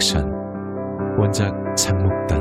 컬렉션 원작 장목단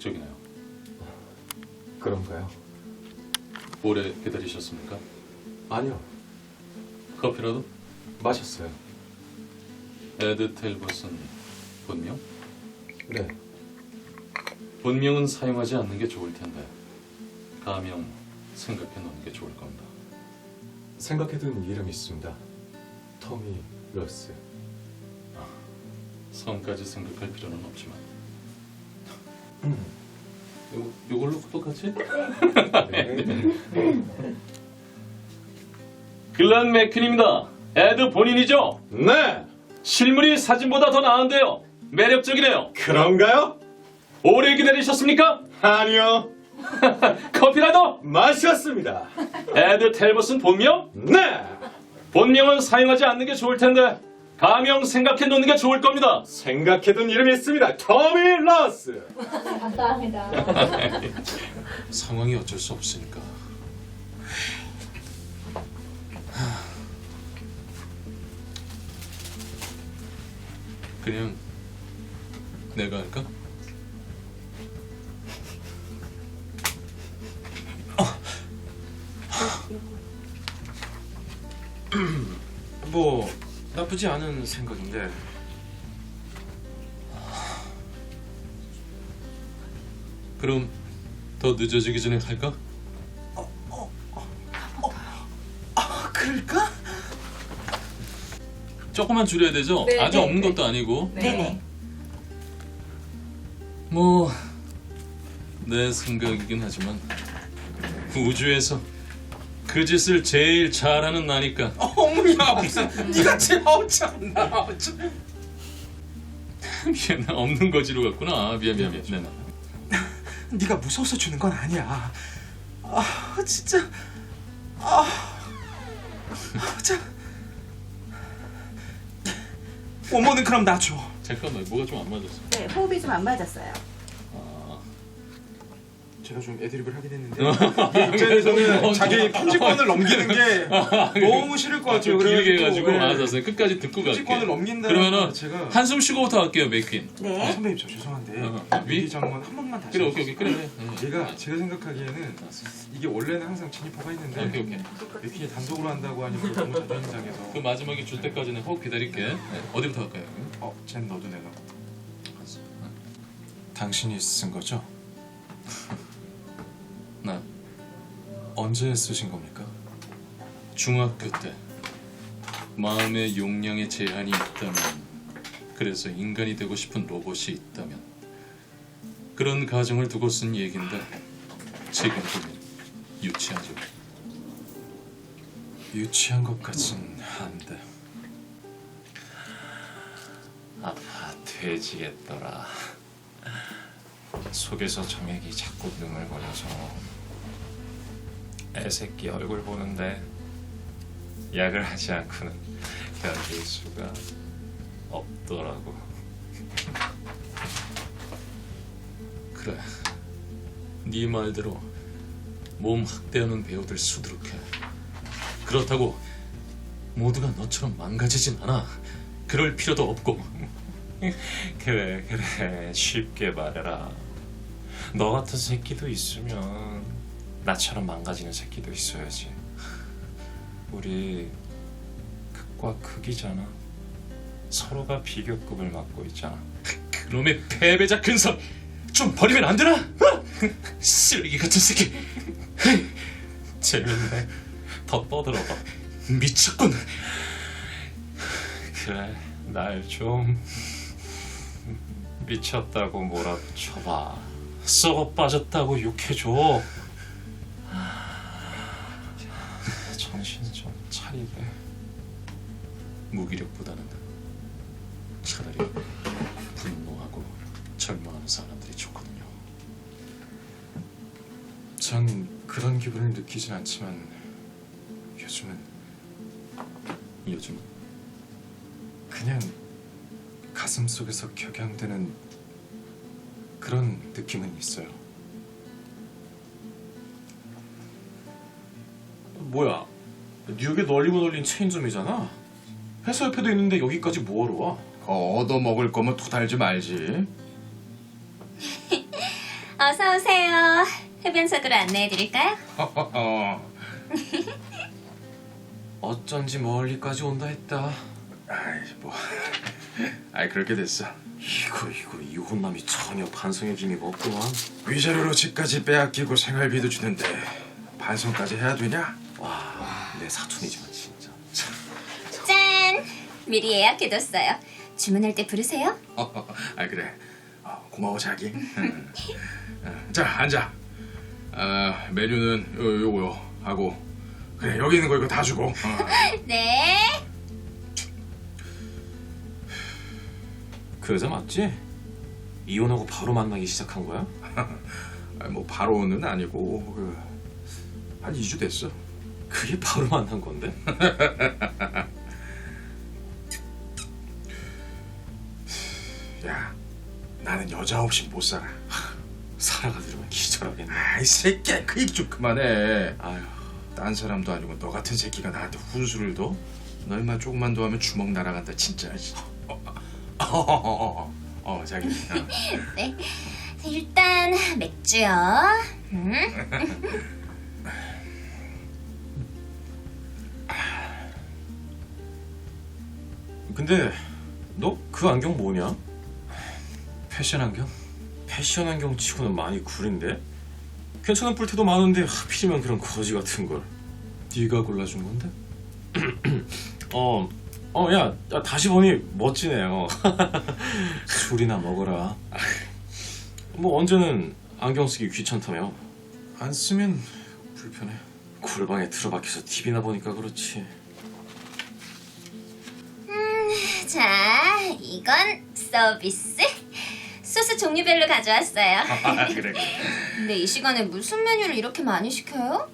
매력적이네요. 그런가요? 오래 기다리셨습니까? 아니요, 커피라도? 마셨어요. 에드 텔버슨 본명? 네, 본명은 사용하지 않는 게 좋을 텐데 가명 생각해 놓는 게 좋을 겁니다. 생각해둔 이름이 있습니다. 터미 러스. 성까지 생각할 필요는 없지만 음. 요, 요걸로 똑같이? 네. 글란 맥퀸입니다. 에드 본인이죠? 네, 실물이 사진보다 더 나은데요. 매력적이네요. 그런가요? 오래 기다리셨습니까? 아니요, 커피라도? 마셨습니다. 에드 텔버슨 본명? 네, 본명은 사용하지 않는 게 좋을 텐데 가명 생각해 놓는 게 좋을 겁니다. 생각해둔 이름이 있습니다. 터미 러스. 감사합니다. 상황이 어쩔 수 없으니까. 그냥 내가 할까? 뭐 나쁘지 않은 생각인데 그럼 더 늦어지기 전에 할까? 그럴까? 조금만 줄여야 되죠? 네, 아주 네, 없는 네. 것도 아니고 네네. 뭐 내 생각이긴 하지만 우주에서 그 짓을 제일 잘하는 나니까 어머야 무슨 네가 제일 않나. 미안 없는 거지로 갔구나. 미안 미안 미안. 네, 네. 네가 무서워서 주는 건 아니야. 아 진짜. 아, 아 자. 어머는 그럼 나줘. 잠깐만 뭐가 좀 안 맞았어? 네, 호흡이 좀 안 맞았어요. 제가 좀 애드립을 하긴 했는데 입장에서는 자기 편집권을 넘기는 게 너무 싫을 것 아, 좀 같아요 길게 그래가지고, 해가지고 네. 알았어 끝까지 듣고 갈게 편집권을 넘긴다는 그러면은 거 제가 한숨 쉬고부터 할게요 맥퀸 아, 네. 선배님 저 죄송한데 어, 위 위? 장관 한 번만 다시 그래 오케이 오케이 그래 그래 응. 얘가 제가 생각하기에는 이게 원래는 항상 진입호가 있는데 오케이 오케이 맥퀸이 단독으로 한다고 하니까 너무 자존심상해서 그 마지막에 줄 때까지는 호흡 기다릴게 네. 어디부터 할까요? 어, 쟨 너도 내가 당신이 쓴 거죠? 나 언제 쓰신 겁니까? 중학교 때. 마음의 용량에 제한이 있다면 그래서 인간이 되고 싶은 로봇이 있다면. 그런 가정을 두고 쓴 얘긴데 지금 보면 유치하죠. 유치한 것 같진 한데. 아파 돼지겠더라. 속에서 점액이 자꾸 능을거려서 애새끼 얼굴 보는데 약을 하지 않고는 견딜 수가 없더라고. 그래 네 말대로 몸 학대하는 배우들 수두룩해 그렇다고 모두가 너처럼 망가지진 않아 그럴 필요도 없고 그래 그래 쉽게 말해라. 너 같은 새끼도 있으면 나처럼 망가지는 새끼도 있어야지. 우리 극과 극이잖아. 서로가 비교급을 맡고 있잖아. 그놈의 패배자 근성 좀 버리면 안 되나? 어? 쓰레기 같은 새끼. 재밌네. 더 떠들어봐. 미쳤군. 그래, 날 좀 미쳤다고 몰아쳐봐. 썩어 빠졌다고 욕해줘. 좀 차리게. 무기력보다는 차라리 분노하고 절망하는 사람들이 좋거든요. 전 그런 기분을 느끼진 않지만 요즘은 요즘 그냥 가슴 속에서 격양되는 그런 느낌은 있어요. 뭐야? 뉴욕에 널리고 널린 체인점이잖아. 회사 옆에도 있는데 여기까지 뭐하러 와? 얻어 먹을 거면 토달지 말지. 어서 오세요. 흡연석으로 안내해드릴까요? 어쩐지 멀리까지 온다 했다. 아이 뭐, 아이 그렇게 됐어. 이거 이거 이 혼남이 전혀 반성의 기미가 없구만. 위자료로 집까지 빼앗기고 생활비도 주는데 반성까지 해야 되냐? 사촌이지만 진짜. 참. 짠! 미리 예약해뒀어요. 주문할 때 부르세요. 아 그래. 어, 고마워 자기. 응. 어, 자 앉아. 아 메뉴는 요, 요거요 하고 그래 여기 있는 거 이거 다 주고. 어. 네. 그 여자 맞지? 이혼하고 바로 만나기 시작한 거야? 아, 뭐 바로는 아니고 그, 한 2주 됐어. 그게 바로 만난 건데? 야 나는 여자 없이 못 살아. 살아가 들으면 기절하겠네. 아이 새끼야 그 얘기 좀 그만해. 아유, 딴 사람도 아니고 너 같은 새끼가 나한테 훈수를 둬? 너 임마 조금만 더 하면 주먹 날아간다 진짜. 어, 어, 어, 어, 어 자기. 어. 네. 일단 맥주요. 음? 근데 너 그 안경 뭐냐? 패션 안경? 패션 안경 치고는 많이 구린데? 괜찮은 뿔테도 많은데 하필이면 그런 거지 같은 걸 네가 골라준 건데? 어, 어, 야, 야, 다시 보니 멋지네요. 술이나 먹어라. 뭐 언제는 안경 쓰기 귀찮다며? 안 쓰면 불편해. 골방에 틀어박혀서 TV나 보니까 그렇지. 자, 이건 서비스. 소스 종류별로 가져왔어요. 아, 그래. 그래. 근데 이 시간에 무슨 메뉴를 이렇게 많이 시켜요?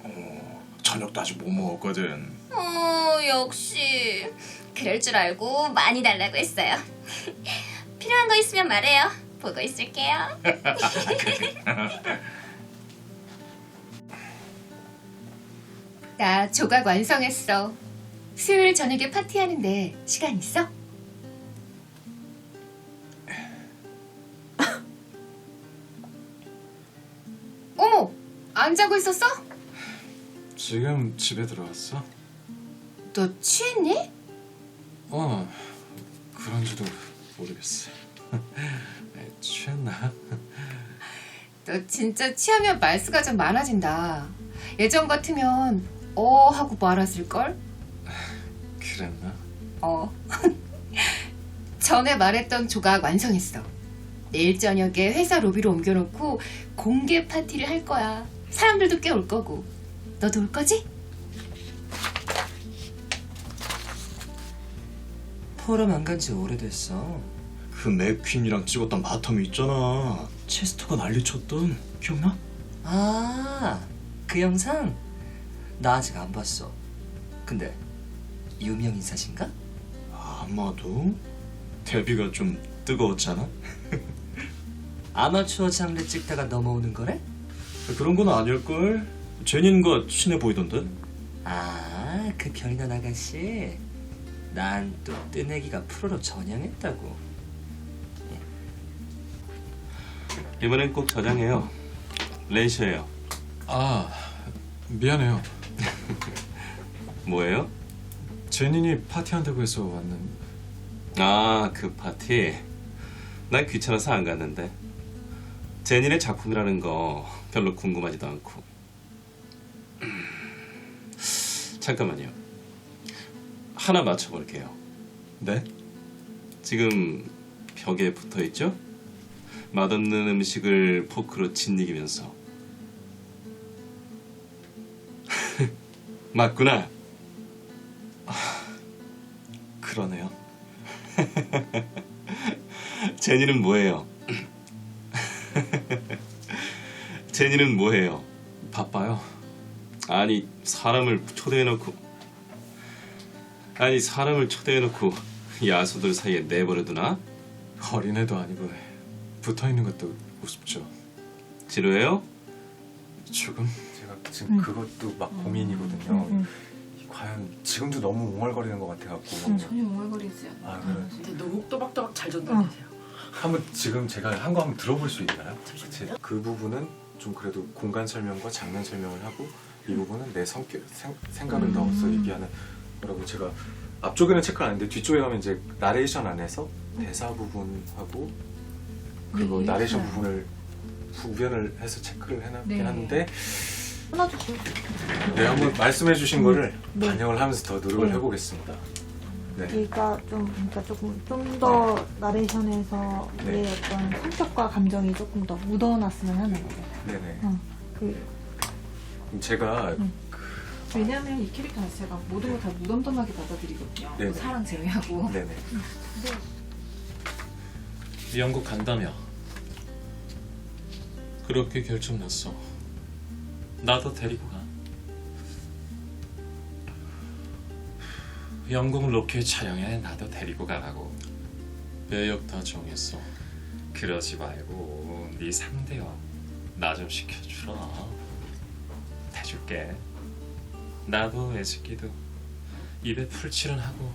저녁도 아직 못 먹었거든. 어, 역시. 그럴 줄 알고 많이 달라고 했어요. 필요한 거 있으면 말해요. 보고 있을게요. 나 조각 완성했어. 수요일 저녁에 파티하는데 시간 있어? 안 자고 있었어? 지금 집에 들어왔어? 너 취했니? 어, 그런지도 모르겠어. 에, 취했나? 너 진짜 취하면 말수가 좀 많아진다. 예전 같으면 어 하고 말았을 걸? 그랬나? 어. 전에 말했던 조각 완성했어. 내일 저녁에 회사 로비로 옮겨놓고 공개 파티를 할 거야. 사람들도 꽤 올 거고. 너도 올 거지? 포럼 안 간 지 오래됐어. 그 맥퀸이랑 찍었던 바텀이 있잖아. 체스터가 난리쳤던 기억나? 아, 그 영상? 나 아직 안 봤어. 근데 유명 인사신가? 아마도 데뷔가 좀 뜨거웠잖아. 아마추어 장르 찍다가 넘어오는 거래? 그런 건 아닐걸. 제닌과 친해 보이던데. 아, 그 별난 아가씨. 난 또 뜨내기가 프로로 전향했다고. 이번엔 꼭 저장해요. 렌시예요. 아, 미안해요. 뭐예요? 제닌이 파티한다고 해서 왔는데. 아, 그 파티. 난 귀찮아서 안 갔는데. 제니네 작품이라는 거 별로 궁금하지도 않고. 음, 잠깐만요. 하나 맞춰볼게요. 네? 지금 벽에 붙어 있죠? 맛없는 음식을 포크로 짓이기면서. 맞구나. 그러네요. 제니는 뭐예요? 제니는 뭐예요? 바빠요. 아니 사람을 초대해놓고 아니 사람을 초대해놓고 야수들 사이에 내버려두나? 어린애도 아니고 붙어 있는 것도 우습죠. 지루해요? 조금 제가 지금 그것도 막 고민이거든요. 이 과연 지금도 너무 웅얼거리는 것 같아갖고 전혀 웅얼거리지 않아. 아, 그래. 근데 너무 또박또박 잘 전달되세요. 한번 지금 제가 한 거 한번 들어볼 수 있나요? 잠시만요. 그 부분은 좀 그래도 공간 설명과 장면 설명을 하고 이 부분은 내 성격 생, 생각을 넣어서 얘기하는 거라고 제가 앞쪽에는 체크를 안 했는데 뒤쪽에 가면 이제 나레이션 안에서 대사 부분하고 그리고 네, 나레이션 네. 부분을 구별을 해서 체크를 해놨긴 네. 한데 하나 주세요. 네 한번 말씀해 주신 거를 네. 반영을 하면서 더 노력을 네. 해보겠습니다. 네. 얘가 좀 그러니까 조금 좀 더 나레이션에서 네. 얘 어떤 성격과 감정이 조금 더 묻어났으면 하는 거예요. 네네. 어, 그 제가 음. 왜냐면 이 캐릭터 자체가 모든 걸 다 무덤덤하게 받아들이거든요. 네네. 사랑 제외하고. 네네. 영국 간다며 그렇게 결정났어 나도 데리고 영국 로켓 촬영에 나도 데리고 가라고 배역 다 정했어 그러지 말고 네 상대역 나좀 시켜주라 해줄게 나도 애새끼도 입에 풀칠은 하고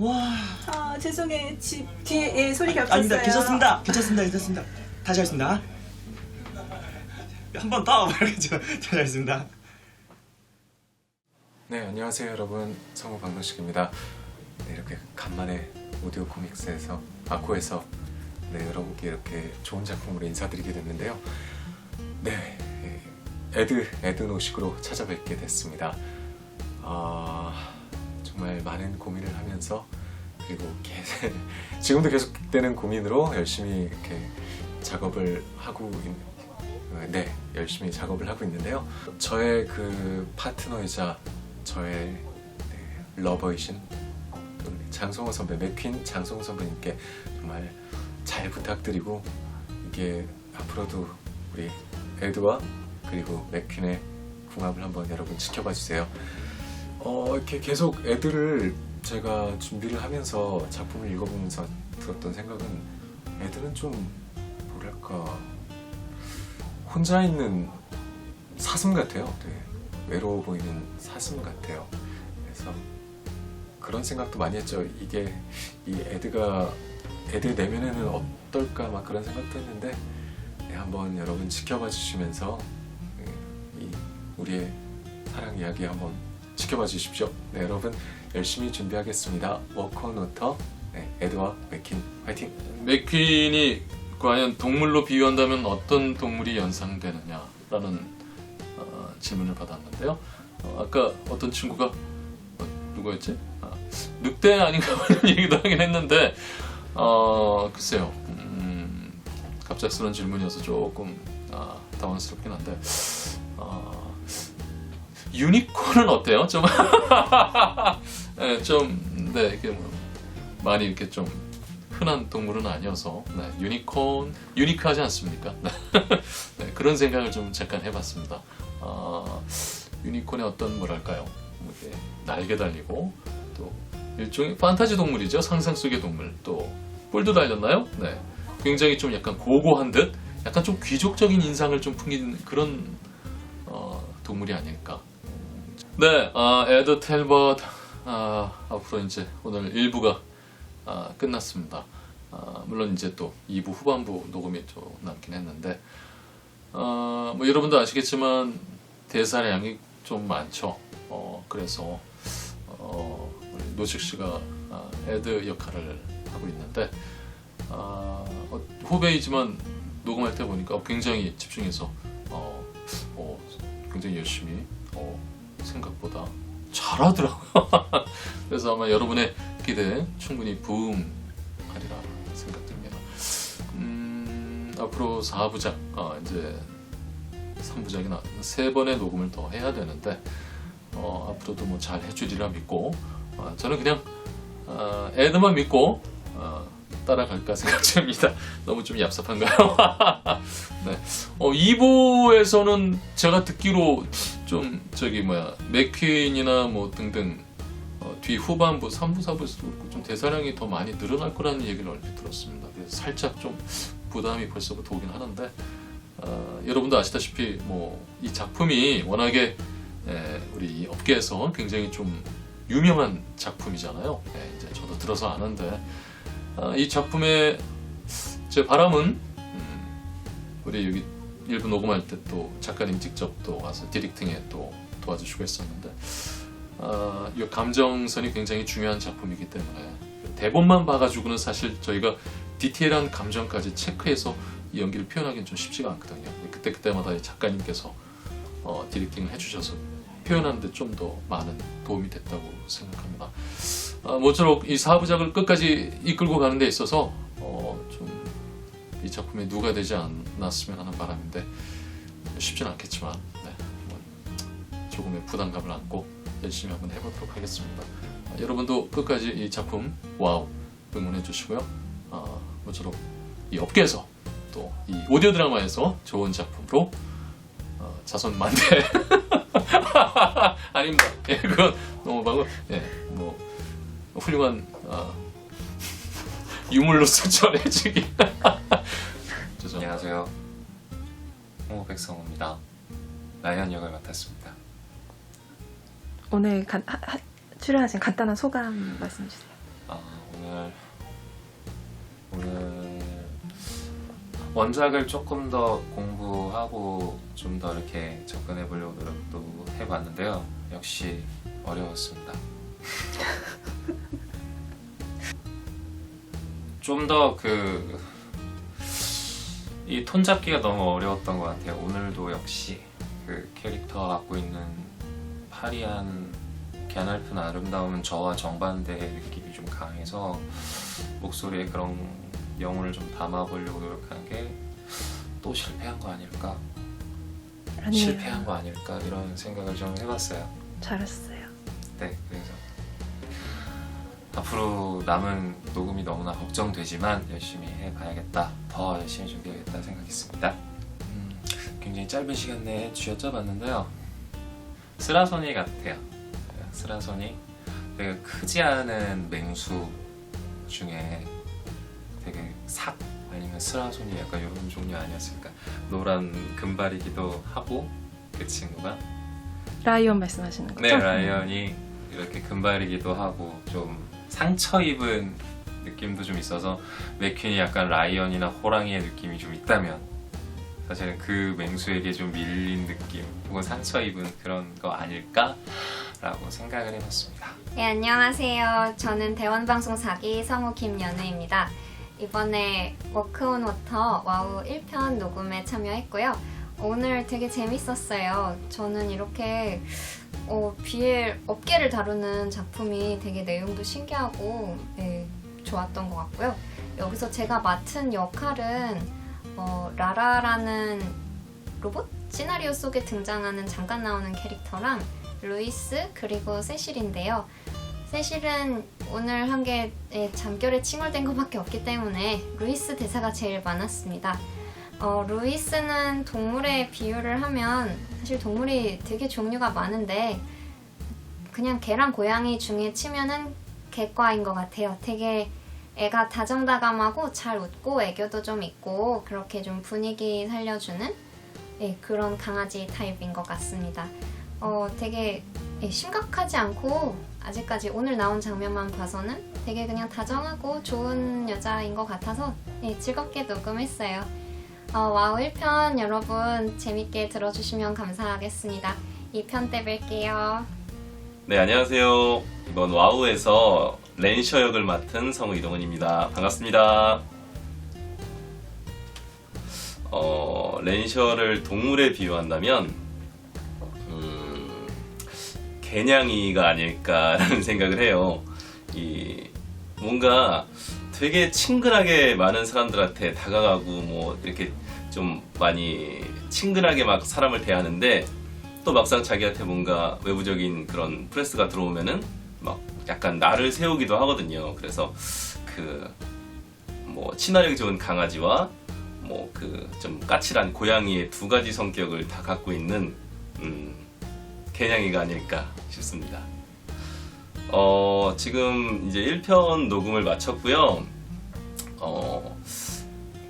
아 죄송해 집 뒤에 애 소리 아닙니다. 괜찮습니다. 괜찮습니다. 괜찮습니다. 다시 하겠습니다. 한 번더 말하죠. 다시 하겠습니다. 네 안녕하세요 여러분 성우 박노식입니다. 네, 이렇게 간만에 오디오 코믹스에서 아코에서 네, 여러분께 이렇게 좋은 작품으로 인사드리게 됐는데요. 네 예, 에드 에드노식으로 찾아뵙게 됐습니다. 아 정말 많은 고민을 하면서 그리고 계- 지금도 계속되는 고민으로 열심히 이렇게 작업을 하고 있는 어, 네 열심히 작업을 하고 있는데요. 저의 그 파트너이자 저의 네, 러버이신 장성호 선배 맥퀸 장성호 선배님께 정말 잘 부탁드리고 이게 앞으로도 우리 에드와 그리고 맥퀸의 궁합을 한번 여러분 지켜봐 주세요. 어 이렇게 계속 애들을 제가 준비를 하면서 작품을 읽어보면서 들었던 생각은 애들은 좀 뭐랄까 혼자 있는 사슴 같아요. 되게 외로워 보이는 사슴 같아요. 그래서 그런 생각도 많이 했죠. 이게 이 애드가 애드 내면에는 어떨까 막 그런 생각도 했는데 네, 한번 여러분 지켜봐 주시면서 네, 이 우리의 사랑 이야기 한번 지켜봐 주십시오. 네, 여러분 열심히 준비하겠습니다. 워커노터 네, 에드와 맥킨 화이팅! 맥퀸이 과연 동물로 비유한다면 어떤 동물이 연상되느냐라는 어, 질문을 받았는데요. 어, 아까 어떤 친구가 어, 누구였지? 아, 늑대 아닌가 이런 얘기도 하긴 했는데 어, 글쎄요. 음, 갑작스러운 질문이어서 조금 아, 당황스럽긴 한데 어, 유니콘은 어때요? 좀, 네, 좀, 네, 이게 뭐 많이 이렇게 좀 흔한 동물은 아니어서 네, 유니콘 유니크하지 않습니까? 네, 그런 생각을 좀 잠깐 해봤습니다. 아, 유니콘의 어떤 뭐랄까요? 뭐 날개 달리고 또 일종의 판타지 동물이죠. 상상 속의 동물. 또 뿔도 달렸나요? 네, 굉장히 좀 약간 고고한 듯, 약간 좀 귀족적인 인상을 좀 풍기는 그런 어, 동물이 아닐까. 네, 아, 에드 텔버트 아, 앞으로 이제 오늘 1부가 아, 끝났습니다. 아, 물론 이제 또 2부 후반부 녹음이 좀 남긴 했는데 아, 뭐 여러분도 아시겠지만 대사량이 좀 많죠. 어, 그래서 어, 노식 씨가 아, 에드 역할을 하고 있는데 아, 어, 후배이지만 녹음할 때 보니까 굉장히 집중해서 어, 어, 굉장히 열심히 어, 생각보다 잘하더라고요. 그래서 아마 여러분의 기대 충분히 부응하리라 앞으로 4부작, 아, 이제 3부작이 나 세 번의 녹음을 더 해야 되는데 어, 앞으로도 뭐 잘 해주리라 믿고 어, 저는 그냥 어, 애들만 믿고 어, 따라갈까 생각 중입니다. 너무 좀 얍삽한가요? 네. 어, 2부에서는 제가 듣기로 좀 저기 뭐야 맥퀸이나 뭐 등등 어, 뒤 후반부 3부 4부에서도 그렇고 좀 대사량이 더 많이 늘어날 거라는 얘기를 얼핏 들었습니다. 그래서 살짝 좀 부담이 벌써부터 오긴 하는데 어, 여러분도 아시다시피 뭐 이 작품이 워낙에 에, 우리 업계에서 굉장히 좀 유명한 작품이잖아요. 예, 이제 저도 들어서 아는데 아, 이 작품의 제 바람은 음, 우리 여기 일부 녹음할 때 또 작가님 직접 또 와서 디렉팅에 또 도와주시고 했었는데 아, 이 감정선이 굉장히 중요한 작품이기 때문에 대본만 봐가지고는 사실 저희가 디테일한 감정까지 체크해서 이 연기를 표현하기는 좀 쉽지가 않거든요. 그때 그때마다 이 작가님께서 어, 디렉팅을 해주셔서 표현하는데 좀 더 많은 도움이 됐다고 생각합니다. 아, 모쪼록 이 사부작을 끝까지 이끌고 가는 데 있어서 어, 좀이 작품이 누가 되지 않았으면 하는 바람인데 쉽진 않겠지만 네, 조금의 부담감을 안고 열심히 한번 해보도록 하겠습니다. 아, 여러분도 끝까지 이 작품 와우 응원해 주시고요. 아, 모쪼록 이 업계에서 또 이 오디오 드라마에서 좋은 작품으로 어, 자손 만대 아닙니다. 예, 그건 너무 방금 예, 뭐 훌륭한 어, 유물로서 전해지기. 죄송합니다. 안녕하세요. 홍호 백성호입니다. 라이언 역을 맡았습니다. 오늘 간, 하, 하, 출연하신 간단한 소감 말씀해 주세요. 아, 오늘 원작을 조금 더 공부하고 좀 더 이렇게 접근해 보려고 노력도 해봤는데요. 역시 어려웠습니다. 좀 더 그 이 톤 잡기가 너무 어려웠던 것 같아요. 오늘도 역시 그 캐릭터가 갖고 있는 파리한 갸냘픈 아름다움은 저와 정반대의 느낌이 좀 강해서 목소리에 그런 영혼을 좀 담아보려고 노력한 게 또 실패한 거 아닐까? 아니에요. 실패한 거 아닐까? 이런 생각을 좀 해봤어요. 잘했어요. 네, 그래서 앞으로 남은 녹음이 너무나 걱정되지만 열심히 해봐야겠다. 더 열심히 준비하겠다 생각했습니다. 음, 굉장히 짧은 시간 내에 쥐어짜봤는데요. 스라소니 같아요. 스라소니 되게 크지 않은 맹수 중에 되게 삭 아니면 스라소니 약간 이런 종류 아니었을까. 노란 금발이기도 하고 그 친구가 라이언 말씀하시는 거죠? 네, 라이언이 이렇게 금발이기도 하고 좀 상처 입은 느낌도 좀 있어서 맥퀸이 약간 라이언이나 호랑이의 느낌이 좀 있다면 사실은 그 맹수에게 좀 밀린 느낌 혹은 상처 입은 그런 거 아닐까라고 생각을 해봤습니다. 네, 안녕하세요. 저는 대원방송 사기 성우 김연우입니다. 이번에 워크온 워터 와우 1편 녹음에 참여했고요. 오늘 되게 재밌었어요. 저는 이렇게 어, BL 업계를 다루는 작품이 되게 내용도 신기하고 네, 좋았던 것 같고요. 여기서 제가 맡은 역할은 어, 라라라는 로봇 시나리오 속에 등장하는 잠깐 나오는 캐릭터랑 루이스 그리고 세실인데요. 세실은 오늘 한 게 잠결에 칭얼댄 것밖에 없기 때문에 루이스 대사가 제일 많았습니다. 어, 루이스는 동물에 비유를 하면 사실 동물이 되게 종류가 많은데 그냥 개랑 고양이 중에 치면은 개과인 것 같아요. 되게 애가 다정다감하고 잘 웃고 애교도 좀 있고 그렇게 좀 분위기 살려주는 예, 그런 강아지 타입인 것 같습니다. 어, 되게 예, 심각하지 않고 아직까지 오늘 나온 장면만 봐서는 되게 그냥 다정하고 좋은 여자인 것 같아서 예, 즐겁게 녹음했어요. 어, 와우 1편 여러분 재밌게 들어주시면 감사하겠습니다. 2편 때 뵐게요. 네, 안녕하세요. 이번 와우에서 렌셔 역을 맡은 성우 이동훈입니다. 반갑습니다. 어, 렌셔를 동물에 비유한다면 음, 개냥이가 아닐까라는 생각을 해요. 이 뭔가 되게 친근하게 많은 사람들한테 다가가고 뭐 이렇게 좀 많이 친근하게 막 사람을 대하는데 또 막상 자기한테 뭔가 외부적인 그런 프레스가 들어오면은 막 약간 나를 세우기도 하거든요. 그래서 그 뭐 친화력이 좋은 강아지와 뭐 그 좀 까칠한 고양이의 두 가지 성격을 다 갖고 있는 음, 개냥이가 아닐까 싶습니다. 어, 지금 이제 1편 녹음을 마쳤고요. 어,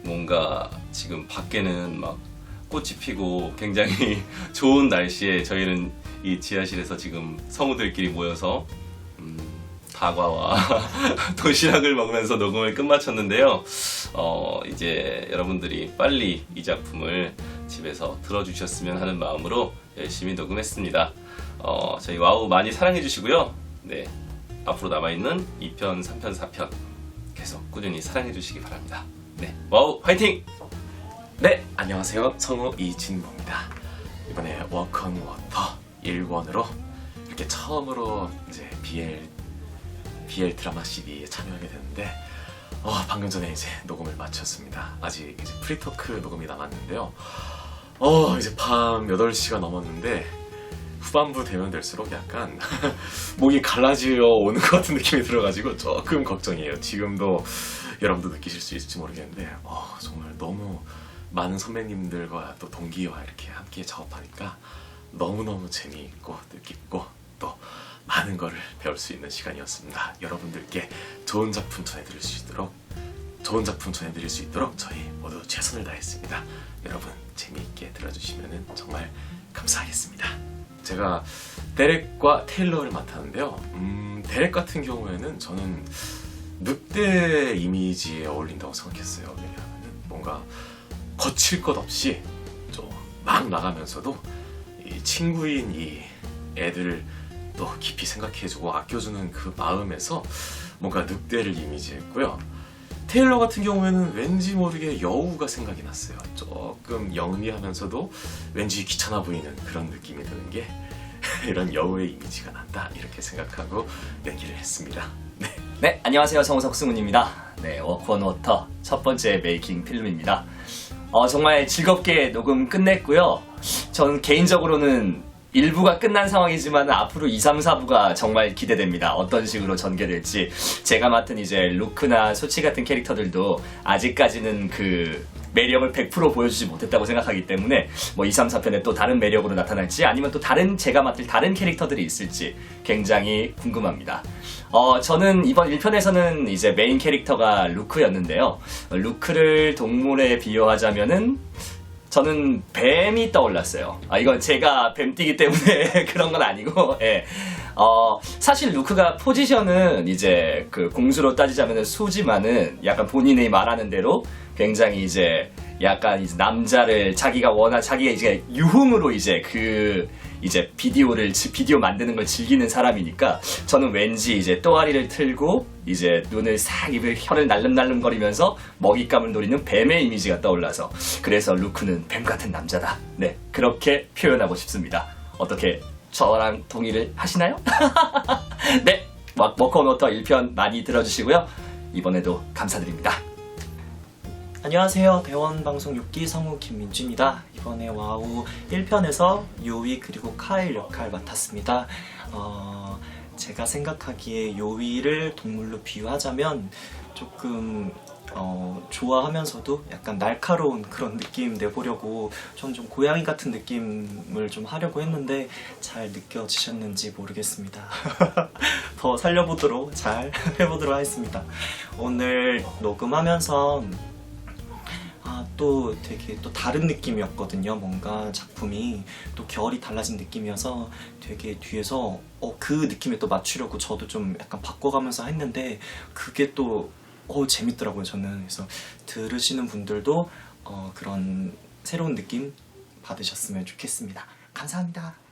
뭔가 지금 밖에는 막 꽃이 피고 굉장히 좋은 날씨에 저희는 이 지하실에서 지금 성우들끼리 모여서 음, 다과와 도시락을 먹으면서 녹음을 끝마쳤는데요. 어, 이제 여러분들이 빨리 이 작품을 집에서 들어주셨으면 하는 마음으로 열심히 녹음했습니다. 어, 저희 와우 많이 사랑해 주시고요. 네. 앞으로 남아있는 2편, 3편, 4편 계속 꾸준히 사랑해 주시기 바랍니다. 네. 와우 화이팅! 네, 안녕하세요. 성우 이진모입니다. 이번에 워크온 워터 1권으로 이렇게 처음으로 이제 BL BL 드라마 CD에 참여하게 됐는데 어, 방금 전에 이제 녹음을 마쳤습니다. 아직 이제 프리토크 녹음이 남았는데요. 어, 이제 밤 8시가 넘었는데 후반부 되면 될수록 약간 목이 갈라지어 오는 것 같은 느낌이 들어가지고 조금 걱정이에요. 지금도 여러분도 느끼실 수 있을지 모르겠는데 어, 정말 너무 많은 선배님들과 또 동기와 이렇게 함께 작업하니까 너무너무 재미있고 뜻깊고 또 많은 거를 배울 수 있는 시간이었습니다. 여러분들께 좋은 작품 전해드릴 수 있도록 좋은 작품 전해드릴 수 있도록 저희 모두 최선을 다했습니다. 여러분 재미있게 들어주시면 정말 감사하겠습니다. 제가 데렉과 테일러를 맡았는데요. 음, 데렉 같은 경우에는 저는 늑대 이미지에 어울린다고 생각했어요. 왜냐하면 뭔가 거칠 것 없이 좀 막 나가면서도 이 친구인 이 애들을 또 깊이 생각해주고 아껴주는 그 마음에서 뭔가 늑대를 이미지했고요. 테일러 같은 경우에는 왠지 모르게 여우가 생각이 났어요. 조금 영리하면서도 왠지 귀찮아 보이는 그런 느낌이 드는 게 이런 여우의 이미지가 난다 이렇게 생각하고 연기를 했습니다. 네. 네, 안녕하세요. 성우 석 승훈입니다. 네, 워크온 워터 첫 번째 메이킹 필름입니다. 어, 정말 즐겁게 녹음 끝냈고요. 전 개인적으로는 1부가 끝난 상황이지만 앞으로 2, 3, 4부가 정말 기대됩니다. 어떤 식으로 전개될지. 제가 맡은 이제 루크나 소치 같은 캐릭터들도 아직까지는 그 매력을 100% 보여주지 못했다고 생각하기 때문에 뭐 2, 3, 4편에 또 다른 매력으로 나타날지 아니면 또 다른 제가 맡을 다른 캐릭터들이 있을지 굉장히 궁금합니다. 어, 저는 이번 1편에서는 이제 메인 캐릭터가 루크였는데요. 어, 루크를 동물에 비유하자면은 저는 뱀이 떠올랐어요. 아, 이건 제가 뱀띠기 때문에 그런 건 아니고, 예. 어, 사실 루크가 포지션은 이제 그 공수로 따지자면 수지만은 약간 본인이 말하는 대로 굉장히 이제 약간 이제 남자를 자기가 원하, 자기가 이제 유흥으로 이제 그 이제 비디오를, 지- 비디오 만드는 걸 즐기는 사람이니까 저는 왠지 이제 또아리를 틀고 이제 눈을 싹 입을 혀를 날름날름거리면서 먹잇감을 노리는 뱀의 이미지가 떠올라서 그래서 루크는 뱀 같은 남자다. 네, 그렇게 표현하고 싶습니다. 어떻게 저랑 동의를 하시나요? 네, 워커노터 1편 많이 들어주시고요. 이번에도 감사드립니다. 안녕하세요. 대원 방송 6기 성우 김민주입니다. 이번에 와우 1편에서 요위 그리고 카일 역할 맡았습니다. 어, 제가 생각하기에 요위를 동물로 비유하자면 조금 어, 좋아하면서도 약간 날카로운 그런 느낌 내보려고 전 좀 고양이 같은 느낌을 좀 하려고 했는데 잘 느껴지셨는지 모르겠습니다. 더 살려보도록 잘 해보도록 하겠습니다. 오늘 녹음하면서 아, 또 되게 또 다른 느낌이었거든요. 뭔가 작품이 또 결이 달라진 느낌이어서 되게 뒤에서 어, 그 느낌에 또 맞추려고 저도 좀 약간 바꿔가면서 했는데 그게 또 어, 재밌더라고요. 저는 그래서 들으시는 분들도 어, 그런 새로운 느낌 받으셨으면 좋겠습니다. 감사합니다.